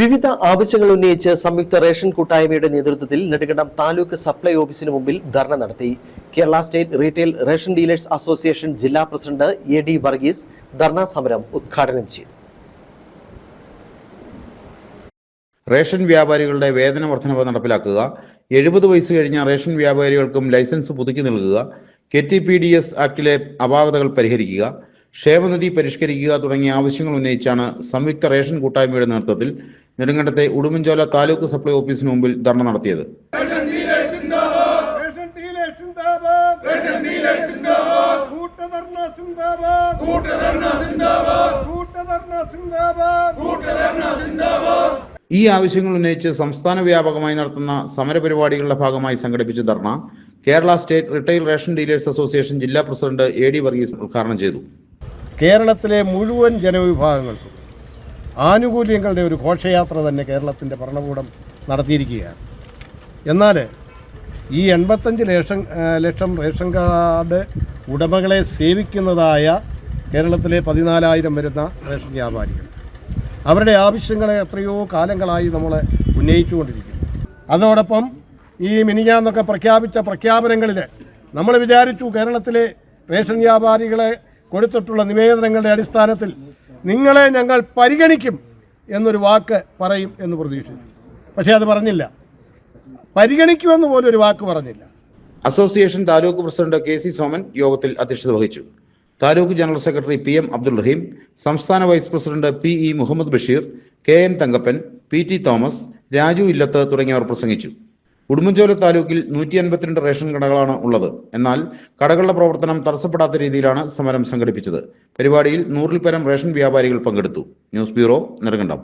വിവിധ ആവശ്യങ്ങൾ ഉന്നയിച്ച് സംയുക്ത റേഷൻ കൂട്ടായ്മയുടെ നേതൃത്വത്തിൽ നെടുങ്കണ്ടം താലൂക്ക് സപ്ലൈ ഓഫീസിന് മുമ്പിൽ ധർണ നടത്തി. Kerala state retail ration dealers association ജില്ലാ president A D Varghese dharna സമരം ഉദ്ഘാടനം ചെയ്തു. റേഷൻ വ്യാപാരികളുടെ വേതന വർധനവ് നടപ്പിലാക്കുക എഴുപത് വയസ്സ് കഴിഞ്ഞ റേഷൻ വ്യാപാരികൾക്കും ലൈസൻസ് പുതുക്കി നൽകുക K T P D S ആക്ടിലെ അപാകതകൾ പരിഹരിക്കുക ക്ഷേമനിധി പരിഷ്കരിക്കുക തുടങ്ങിയ ആവശ്യങ്ങൾ ഉന്നയിച്ചാണ് സംയുക്ത റേഷൻ കൂട്ടായ്മയുടെ നേതൃത്വത്തിൽ നെടുങ്കണ്ടത്തെ ഉടുമ്പൻചോല താലൂക്ക് സപ്ലൈ ഓഫീസിന് മുമ്പിൽ ധർണ നടത്തിയത്. ഈ ആവശ്യങ്ങൾ ഉന്നയിച്ച് സംസ്ഥാന വ്യാപകമായി നടത്തുന്ന സമരപരിപാടികളുടെ ഭാഗമായി സംഘടിപ്പിച്ച dharna Kerala state retail ration dealers association ജില്ലാ പ്രസിഡന്റ് എ ഡി വർഗീസ് ഉദ്ഘാടനം ചെയ്തു. കേരളത്തിലെ മുഴുവൻ ജനവിഭാഗങ്ങൾക്കും ആനുകൂല്യങ്ങളുടെ ഒരു ഘോഷയാത്ര തന്നെ കേരളത്തിന്റെ ഭരണകൂടം നടത്തിയിരിക്കുകയാണ്. എന്നാൽ ഈ എൺപത്തഞ്ച് ലക്ഷം ലക്ഷം റേഷൻ കാർഡ് ഉടമകളെ സേവിക്കുന്നതായ കേരളത്തിലെ പതിനാലായിരം വരുന്ന റേഷൻ വ്യാപാരികൾ. അവരുടെ ആവശ്യങ്ങളെ എത്രയോ കാലങ്ങളായി നമ്മൾ ഉന്നയിച്ചുകൊണ്ടിരിക്കുന്നു. അതോടൊപ്പം ഈ മിനിഞ്ഞാന്നൊക്കെ പ്രഖ്യാപിച്ച പ്രഖ്യാപനങ്ങളിൽ നമ്മൾ വിചാരിച്ചു കേരളത്തിലെ റേഷൻ വ്യാപാരികളെ കൊടുത്തിട്ടുള്ള നിവേദനങ്ങളുടെ അടിസ്ഥാനത്തിൽ നിങ്ങളെ ഞങ്ങൾ പരിഗണിക്കും എന്നൊരു വാക്ക് പറയും എന്ന് പ്രതീക്ഷിച്ചു പക്ഷേ അത് പറഞ്ഞില്ല. പരിഗണിക്കുമെന്ന് പോലും ഒരു വാക്ക് പറഞ്ഞില്ല. Association taluk president K C Soman യോഗത്തിൽ അധ്യക്ഷത വഹിച്ചു. Taluk general secretary P M Abdul Rahim സംസ്ഥാന vice president P E Muhammad Basheer K N Thankappan P T Thomas Raju Illath തുടങ്ങിയവർ പ്രസംഗിച്ചു. ഉടുമ്പൻചോല താലൂക്കിൽ നൂറ്റി അൻപത്തിരണ്ട് റേഷൻ കടകളാണ് ഉള്ളത്. എന്നാൽ കടകളുടെ പ്രവർത്തനം തടസ്സപ്പെടാത്ത രീതിയിലാണ് സമരം സംഘടിപ്പിച്ചത്. പരിപാടിയിൽ നൂറിൽ പരം റേഷൻ വ്യാപാരികൾ പങ്കെടുത്തു. News bureau Nedumkandam.